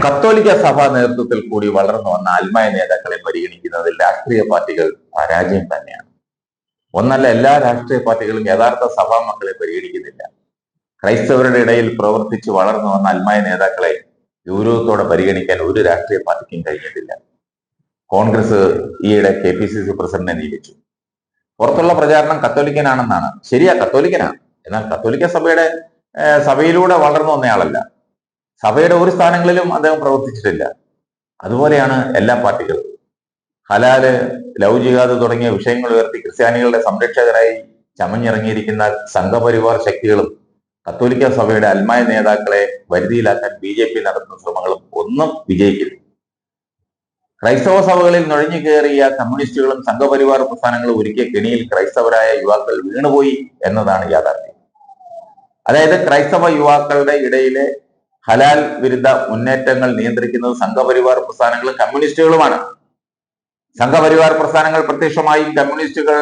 കത്തോലിക്ക സഭാ നേതൃത്വത്തിൽ കൂടി വളർന്നു വന്ന ആത്മായ നേതാക്കളെ പരിഗണിക്കുന്നതിൽ രാഷ്ട്രീയ പാർട്ടികൾ പരാജയം തന്നെയാണ്. ഒന്നല്ല എല്ലാ രാഷ്ട്രീയ പാർട്ടികളും യഥാർത്ഥ സഭാ മക്കളെ പരിഗണിക്കുന്നില്ല. ക്രൈസ്തവരുടെ ഇടയിൽ പ്രവർത്തിച്ച് വളർന്നു വന്ന ആത്മായ നേതാക്കളെ ഗൗരവത്തോടെ പരിഗണിക്കാൻ ഒരു രാഷ്ട്രീയ പാർട്ടിക്കും കഴിഞ്ഞിട്ടില്ല. കോൺഗ്രസ് ഈയിടെ കെ പി സി സി പ്രസിഡന്റിനെ നിയമിച്ചു. പുറത്തുള്ള പ്രചാരണം കത്തോലിക്കനാണെന്നാണ്. ശരിയാ കത്തോലിക്കനാണ് എന്നാൽ കത്തോലിക്ക സഭയുടെ സഭയിലൂടെ വളർന്നു വന്നയാളല്ല. സഭയുടെ ഒരു സ്ഥാനങ്ങളിലും അദ്ദേഹം പ്രവർത്തിച്ചിട്ടില്ല. അതുപോലെയാണ് എല്ലാ പാർട്ടികളും. ഹലാൽ ലവ് ജിഹാദ് തുടങ്ങിയ വിഷയങ്ങൾ ഉയർത്തി ക്രിസ്ത്യാനികളുടെ സംരക്ഷകരായി ചമഞ്ഞിറങ്ങിയിരിക്കുന്ന സംഘപരിവാർ ശക്തികളും കത്തോലിക്ക സഭയുടെ അൽമായ നേതാക്കളെ വരുതിയിലാക്കാൻ ബി ജെ പി നടത്തുന്ന ശ്രമങ്ങളും ഒന്നും വിജയിക്കില്ല. ക്രൈസ്തവ സഭകളിൽ നുഴഞ്ഞു കയറിയ കമ്മ്യൂണിസ്റ്റുകളും സംഘപരിവാർ പ്രസ്ഥാനങ്ങളും ഒരുക്കിയ കെണിയിൽ ക്രൈസ്തവരായ യുവാക്കൾ വീണുപോയി എന്നതാണ് യാഥാർത്ഥ്യം. അതായത് ക്രൈസ്തവ യുവാക്കളുടെ ഇടയിലെ ഹലാൽ വിരുദ്ധ മുന്നേറ്റങ്ങൾ നിയന്ത്രിക്കുന്നത് സംഘപരിവാർ പ്രസ്ഥാനങ്ങളും കമ്മ്യൂണിസ്റ്റുകളുമാണ്. സംഘപരിവാർ പ്രസ്ഥാനങ്ങൾ പ്രത്യക്ഷമായും കമ്മ്യൂണിസ്റ്റുകൾ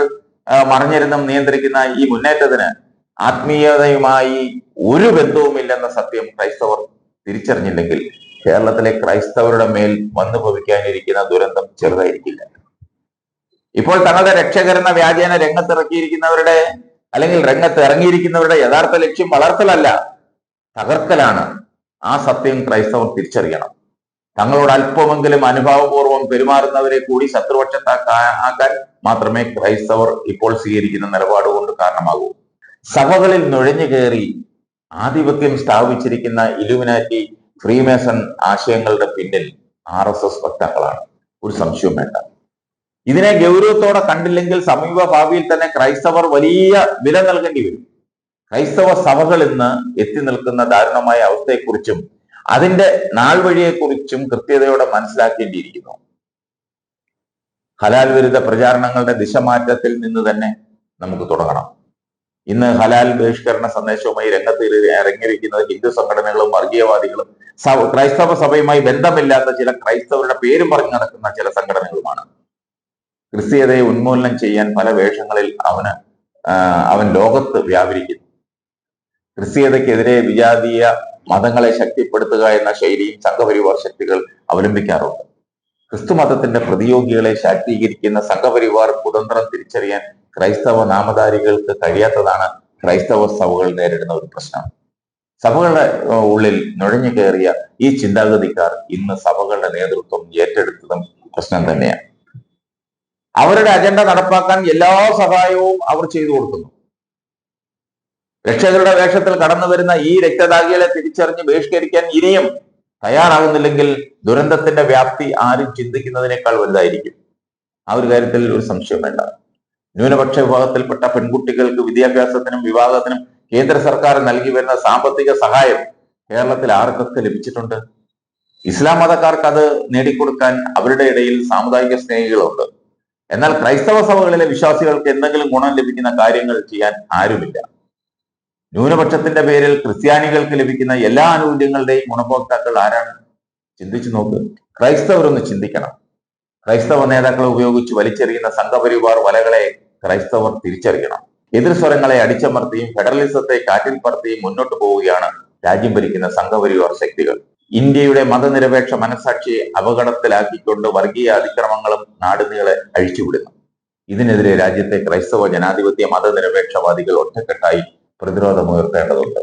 മറിഞ്ഞിരുന്നും നിയന്ത്രിക്കുന്ന ഈ മുന്നേറ്റത്തിന് ആത്മീയതയുമായി ഒരു ബന്ധവുമില്ലെന്ന സത്യം ക്രൈസ്തവർ തിരിച്ചറിഞ്ഞില്ലെങ്കിൽ കേരളത്തിലെ ക്രൈസ്തവരുടെ മേൽ വന്നു ഭവിക്കാനിരിക്കുന്ന ദുരന്തം ചെറുതായിരിക്കില്ല. ഇപ്പോൾ തങ്ങളുടെ രക്ഷകരെന്ന വ്യാജേന രംഗത്തിറക്കിയിരിക്കുന്നവരുടെ അല്ലെങ്കിൽ രംഗത്ത് ഇറങ്ങിയിരിക്കുന്നവരുടെ യഥാർത്ഥ ലക്ഷ്യം വളർത്തലല്ല തകർക്കലാണ്. ആ സത്യം ക്രൈസ്തവർ തിരിച്ചറിയണം. തങ്ങളോട് അല്പമെങ്കിലും അനുഭാവപൂർവം പെരുമാറുന്നവരെ കൂടി ശത്രുപക്ഷത്താക്കാൻ മാത്രമേ ക്രൈസ്തവർ ഇപ്പോൾ സ്വീകരിക്കുന്ന നിലപാട് കൊണ്ട് കാരണമാകൂ. സഭകളിൽ നുഴഞ്ഞു കയറി ആധിപത്യം സ്ഥാപിച്ചിരിക്കുന്ന ഇലുമിനാറ്റി ഫ്രീമേസൺ ആശയങ്ങളുടെ പിന്നിൽ ആർ എസ് എസ് വക്താക്കളാണ്. ഒരു സംശയവും വേണ്ട. ഇതിനെ ഗൗരവത്തോടെ കണ്ടില്ലെങ്കിൽ സമീപ ഭാവിയിൽ തന്നെ ക്രൈസ്തവർ വലിയ വില നൽകേണ്ടി വരും. ക്രൈസ്തവ സഭകൾ ഇന്ന് എത്തി നിൽക്കുന്ന ദാരുണമായ അവസ്ഥയെക്കുറിച്ചും അതിന്റെ നാൾ വഴിയെക്കുറിച്ചും കൃത്യതയോടെ മനസ്സിലാക്കേണ്ടിയിരിക്കുന്നു. ഹലാൽ വിരുദ്ധ പ്രചാരണങ്ങളുടെ ദിശമാറ്റത്തിൽ നിന്ന് തന്നെ നമുക്ക് തുടങ്ങണം. ഇന്ന് ഹലാൽ ബഹിഷ്കരണ സന്ദേശവുമായി രംഗത്ത് ഇറ- ഇറങ്ങിയിരിക്കുന്നത് ഹിന്ദു സംഘടനകളും വർഗീയവാദികളും ക്രൈസ്തവ സഭയുമായി ബന്ധമില്ലാത്ത ചില ക്രൈസ്തവരുടെ പേരും പറഞ്ഞു നടക്കുന്ന ചില സംഘടനകളുമാണ്. ക്രിസ്തീയതയെ ഉന്മൂലനം ചെയ്യാൻ പല വേഷങ്ങളിൽ അവന് അവൻ ലോകത്ത് വ്യാപരിക്കുന്നു. ക്രിസ്തീയതയ്ക്കെതിരെ വിജാതീയ മതങ്ങളെ ശക്തിപ്പെടുത്തുക എന്ന ശൈലിയും സംഘപരിവാർ ശക്തികൾ അവലംബിക്കാറുണ്ട്. ക്രിസ്തു മതത്തിന്റെ പ്രതിയോഗികളെ ശാക്തീകരിക്കുന്ന സംഘപരിവാർ കുതന്ത്രം തിരിച്ചറിയാൻ ക്രൈസ്തവ നാമധാരികൾക്ക് കഴിയാത്തതാണ് ക്രൈസ്തവ സഭകൾ നേരിടുന്ന ഒരു പ്രശ്നം. സഭകളുടെ ഉള്ളിൽ നുഴഞ്ഞു കയറിയ ഈ ചിന്താഗതിക്കാർ ഇന്ന് സഭകളുടെ നേതൃത്വം ഏറ്റെടുത്തതും പ്രശ്നം തന്നെയാണ്. അവരുടെ അജണ്ട നടപ്പാക്കാൻ എല്ലാ സഹായവും അവർ ചെയ്തു കൊടുക്കുന്നു. രക്ഷകരുടെ വേഷത്തിൽ കടന്നു വരുന്ന ഈ രക്തദാഗികളെ തിരിച്ചറിഞ്ഞ് ബഹിഷ്കരിക്കാൻ ഇനിയും തയ്യാറാകുന്നില്ലെങ്കിൽ ദുരന്തത്തിന്റെ വ്യാപ്തി ആരും ചിന്തിക്കുന്നതിനേക്കാൾ വലുതായിരിക്കും. ആ ഒരു കാര്യത്തിൽ ഒരു സംശയം വേണ്ട. ന്യൂനപക്ഷ വിഭാഗത്തിൽപ്പെട്ട പെൺകുട്ടികൾക്ക് വിദ്യാഭ്യാസത്തിനും വിവാഹത്തിനും കേന്ദ്ര സർക്കാർ നൽകി വരുന്ന സാമ്പത്തിക സഹായം കേരളത്തിൽ ആർക്കൊക്കെ ലഭിച്ചിട്ടുണ്ട്? ഇസ്ലാം മതക്കാർക്ക് അത് നേടിക്കൊടുക്കാൻ അവരുടെ ഇടയിൽ സാമുദായിക സ്നേഹികളുണ്ട്. എന്നാൽ ക്രൈസ്തവ സഭകളിലെ വിശ്വാസികൾക്ക് എന്തെങ്കിലും ഗുണം ലഭിക്കുന്ന കാര്യങ്ങൾ ചെയ്യാൻ ആരുമില്ല. ന്യൂനപക്ഷത്തിന്റെ പേരിൽ ക്രിസ്ത്യാനികൾക്ക് ലഭിക്കുന്ന എല്ലാ ആനുകൂല്യങ്ങളുടെയും ഗുണഭോക്താക്കൾ ആരാണ്? ചിന്തിച്ചു നോക്ക്. ക്രൈസ്തവരൊന്ന് ചിന്തിക്കണം. ക്രൈസ്തവ നേതാക്കളെ ഉപയോഗിച്ച് വലിച്ചെറിയുന്ന സംഘപരിവാർ വലകളെ ക്രൈസ്തവർ തിരിച്ചറിയണം. എതിർ സ്വരങ്ങളെ അടിച്ചമർത്തിയും ഫെഡറലിസത്തെ കാറ്റിൽ പറത്തിയും മുന്നോട്ട് പോവുകയാണ് രാജ്യം ഭരിക്കുന്ന സംഘപരിവാർ ശക്തികൾ. ഇന്ത്യയുടെ മതനിരപേക്ഷ മനസാക്ഷിയെ അപകടത്തിലാക്കിക്കൊണ്ട് വർഗീയ അതിക്രമങ്ങളും നാടുനീളെ അഴിച്ചുവിടുന്നു. ഇതിനെതിരെ രാജ്യത്തെ ക്രൈസ്തവ ജനാധിപത്യ മതനിരപേക്ഷവാദികൾ ഒറ്റക്കെട്ടായി പ്രതിരോധമുയർത്തേണ്ടതുണ്ട്.